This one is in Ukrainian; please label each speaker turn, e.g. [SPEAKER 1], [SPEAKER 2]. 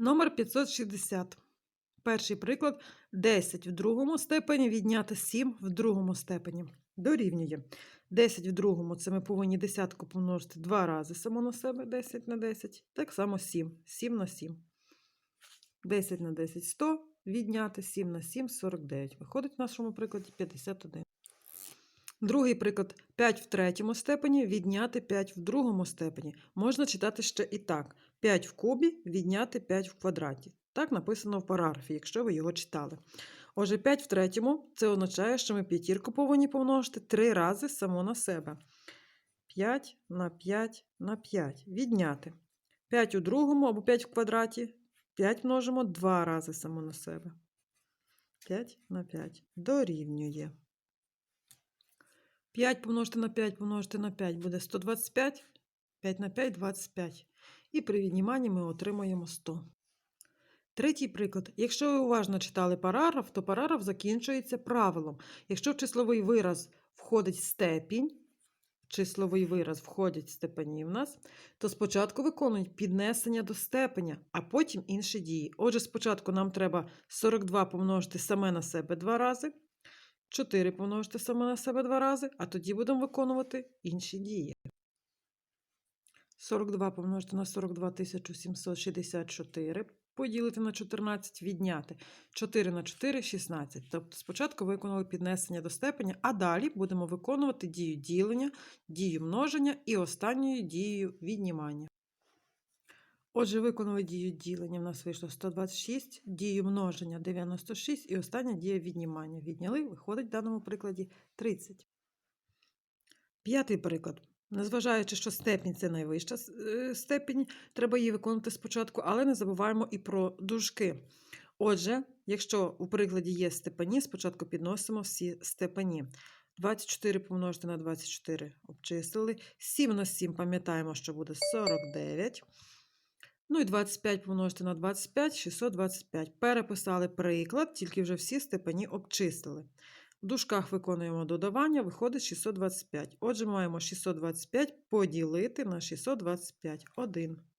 [SPEAKER 1] Номер 560. Перший приклад 10 в другому степені відняти 7 в другому степені. Дорівнює. 10 в другому це ми повинні десятку помножити два рази само на себе 10 на 10. Так само 7. 7 на 7. 10 на 10 100. Відняти 7 на 7 49. Виходить в нашому прикладі 51. Другий приклад 5 в третьому степені відняти 5 в другому степені. Можна читати ще і так: 5 в кубі відняти 5 в квадраті. Так написано в параграфі, якщо ви його читали. Отже, 5 в третьому це означає, що ми п'ятірку повинні помножити 3 рази само на себе. 5 на 5 на 5. Відняти. 5 у другому або 5 в квадраті. 5 множимо 2 рази само на себе. 5 на 5. Дорівнює. 5 помножити на 5 помножити на 5 буде 125. 5 на 5 25. І при відніманні ми отримаємо 100. Третій приклад. Якщо ви уважно читали параграф, то параграф закінчується правилом. Якщо в числовий вираз входить степінь, в числовий вираз входять степені в нас, то спочатку виконують піднесення до степеня, а потім інші дії. Отже, спочатку нам треба 42 помножити саме на себе два рази, 4 помножити саме на себе два рази, а тоді будемо виконувати інші дії. 42 помножити на 42 764, поділити на 14, відняти. 4 на 4 – 16. Тобто спочатку виконали піднесення до степеня, а далі будемо виконувати дію ділення, дію множення і останньою дією віднімання. Отже, виконали дію ділення, в нас вийшло 126, дію множення 96 і остання дія віднімання. Відняли, виходить в даному прикладі 30. П'ятий приклад. Незважаючи, що степінь це найвища е, степінь, треба її виконувати спочатку, але не забуваємо і про дужки. Отже, якщо у прикладі є степені, спочатку підносимо всі степені. 24 помножити на 24 обчислили. 7 на 7 пам'ятаємо, що буде 49. Ну і 25 помножити на 25 625. Переписали приклад, тільки вже всі степені обчислили. В дужках виконуємо додавання, виходить 625. Отже, маємо 625 поділити на 625. 1.